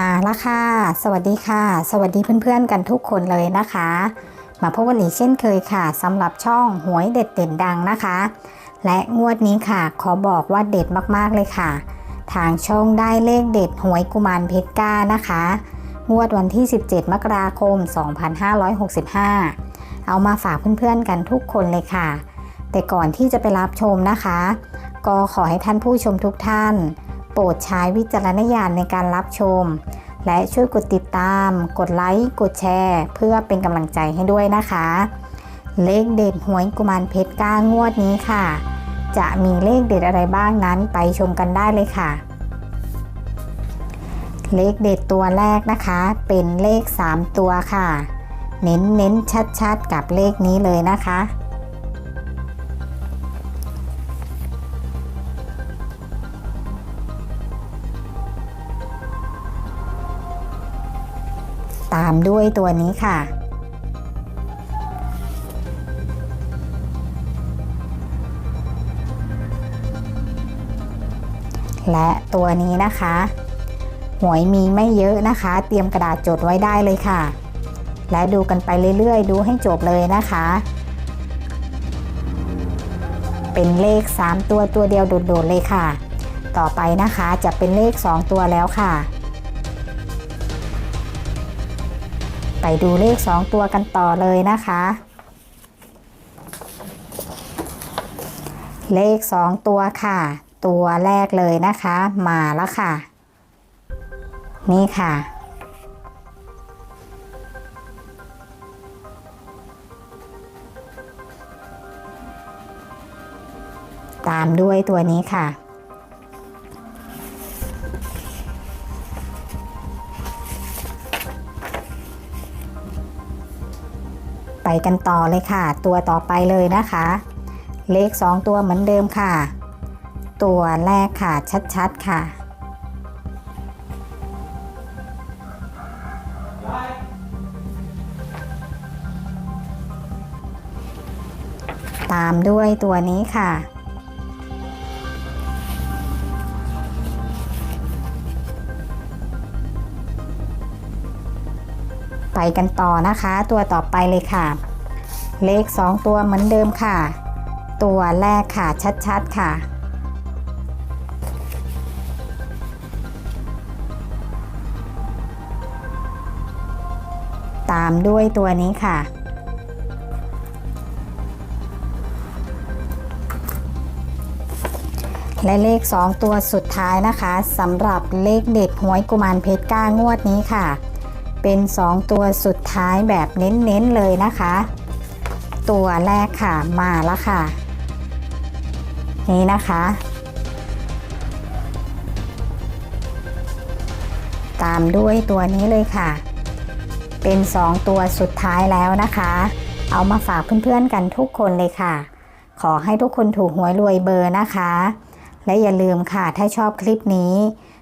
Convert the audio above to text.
มาล้วค่ะ สวัสดีค่ะ สวัสดีเพื่อนๆกันทุกคนเลยนะคะ มาพบกันอีกเช่นเคยค่ะสำหรับช่องหวยเด็ดเด่นดังนะคะ และงวดนี้ค่ะขอบอกว่าเด็ดมากๆเลยค่ะ ทางช่องได้เลขเด็ดหวยกุมารเพชรก้านะคะ งวดวันที่ 17 มกราคม 2565 เอามาฝากเพื่อนๆกันทุกคนเลยค่ะ แต่ก่อนที่จะไปรับชมนะคะ ก็ขอให้ท่านผู้ชมทุกท่าน โปรดใช้วิจารณญาณในการรับชม และช่วยกดติดตาม กดไลค์ กดแชร์ เพื่อเป็นกำลังใจให้ด้วยนะคะ เลขเด็ดหวยกุมารเพชรก้างวดนี้ค่ะ จะมีเลขเด็ดอะไรบ้างนั้นไปชมกันได้เลยค่ะ เลขเด็ดตัวแรกนะคะ เป็นเลข 3 ตัวค่ะ เน้นเน้นชัดๆ กับเลขนี้เลยนะคะ ตามด้วยตัวนี้ค่ะ และตัวนี้นะคะหวยมีไม่เยอะนะคะ เตรียมกระดาษจดไว้ได้เลยค่ะ และดูกันไปเรื่อยๆ ดูให้จบเลยนะคะ เป็นเลข 3 ตัวตัวเดียวโดดๆเลยค่ะ ต่อไปนะคะจะเป็นเลข 2 ตัวแล้วค่ะ ไปดูเลข 2 ตัวกันต่อเลยนะคะ เลข 2 ตัวค่ะ ตัวแรกเลยนะคะ มาแล้วค่ะ นี่ค่ะ ตามด้วยตัวนี้ค่ะ ไปกันต่อเลยค่ะ ตัวต่อไปเลยนะคะ เลข 2 ตัวเหมือนเดิมค่ะ ตัวแรกค่ะชัดๆค่ะ ตามด้วยตัวนี้ค่ะ ไปกันต่อนะคะ ตัวต่อไปเลยค่ะ เลข 2 ตัวเหมือนเดิมค่ะ ตัวแรกค่ะชัดๆค่ะ ตามด้วยตัวนี้ค่ะและเลข 2 ตัวสุดท้ายนะคะสำหรับเลขเด็ดหวยกุมารเพชรก้างวดนี้ค่ะ เป็น 2 ตัวสุดท้ายแบบเน้นๆเลยนะคะ ตัวแรกค่ะมาแล้วค่ะ นี่นะคะ ตามด้วยตัวนี้เลยค่ะ เป็น 2 ตัวสุดท้ายแล้วนะคะ เอามาฝากเพื่อนๆกันทุกคนเลยค่ะ ขอให้ทุกคนถูกหวยรวยเบอร์นะคะ และอย่าลืมค่ะถ้าชอบคลิปนี้